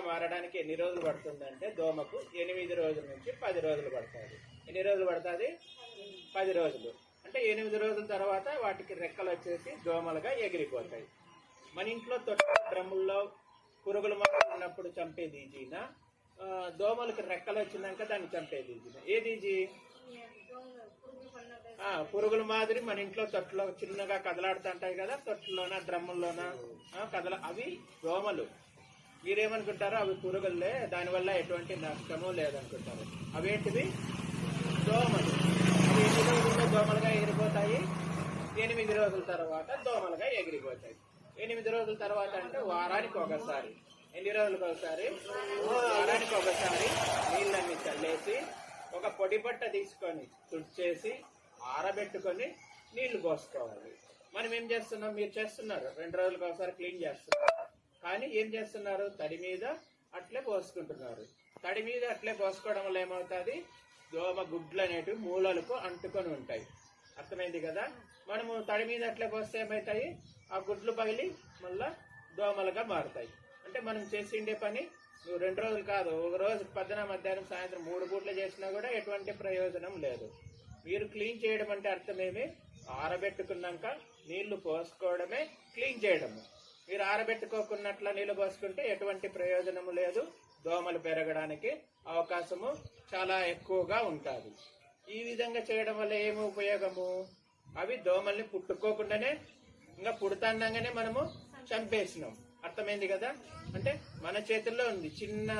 మారడానికి ఎన్ని రోజులు పడుతుందంటే దోమకు ఎనిమిది రోజుల నుంచి పది రోజులు పడుతుంది. ఎన్ని రోజులు పడుతుంది? పది రోజులు. అంటే ఎనిమిది రోజుల తర్వాత వాటికి రెక్కలు వచ్చేసి దోమలుగా ఎగిరిపోతాయి. మన ఇంట్లో తొట్ట డ్రమ్ముల్లో పురుగుల మొక్కలు ఉన్నప్పుడు చంపేది ఈజీనా దోమలకు రెక్కలు వచ్చినాక దాన్ని చంపేది ఈజీనా ఏది ఈజీ పురుగుల మాదిరి మన ఇంట్లో తొట్టులో చిన్నగా కదలాడుతుంటాయి కదా తొట్టులోన డ్రమ్ముల్లోన? కదల అవి దోమలు. మీరేమనుకుంటారో అవి పురుగులే దానివల్ల ఎటువంటి నష్టము లేదనుకుంటారు. అవేంటివి? దోమలు. అవి ఎన్ని రోజుల్లో దోమలుగా ఎగిరిపోతాయి? ఎనిమిది రోజుల తర్వాత దోమలుగా ఎగిరిపోతాయి. ఎనిమిది రోజుల తర్వాత అంటే వారానికి ఒకసారి. ఎన్ని రోజులకు ఒకసారి? వారానికి ఒకసారి నీళ్ళన్ని చల్లేసి ఒక పొడి బట్ట తీసుకొని తుడిచేసి ఆరబెట్టుకొని నీళ్ళు పోసుకోవాలి. మనం ఏం చేస్తున్నాం? మీరు చేస్తున్నారు. రెండు రోజులకు ఒకసారి క్లీన్ చేస్తున్నారు. కానీ ఏం చేస్తున్నారు? తడి మీద అట్లే పోసుకుంటున్నారు. తడి మీద అట్లే పోసుకోవడం వల్ల ఏమవుతుంది? దోమ గుడ్లు అనేటివి మూలలకు అంటుకొని ఉంటాయి. అర్థమైంది కదా? మనము తడి మీద అట్లే పోస్తే ఏమవుతాయి? ఆ గుడ్లు పగిలి మళ్ళా దోమలుగా మారుతాయి. అంటే మనం చేసిండే పని నువ్వు రెండు రోజులు కాదు ఒక రోజు పొద్దున మధ్యాహ్నం సాయంత్రం మూడు పూట్లు చేసినా కూడా ఎటువంటి ప్రయోజనం లేదు. మీరు క్లీన్ చేయడం అంటే అర్థమేమి ఆరబెట్టుకున్నాక నీళ్ళు పోసుకోవడమే క్లీన్ చేయడము. మీరు ఆరబెట్టుకోకున్నట్ల నీళ్ళు పోసుకుంటే ఎటువంటి ప్రయోజనము లేదు. దోమలు పెరగడానికి అవకాశము చాలా ఎక్కువగా ఉంటుంది. ఈ విధంగా చేయడం వల్ల ఏమి ఉపయోగము? అవి దోమల్ని పుట్టుకోకుండానే ఇంకా పుడతాండగానే మనము చంపేసినాం. అర్థమైంది కదా? అంటే మన చేతుల్లో ఉంది. చిన్న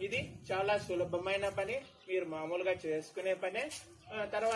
ఇది చాలా సులభమైన పని. మీరు మామూలుగా చేసుకునే పనే. తర్వాత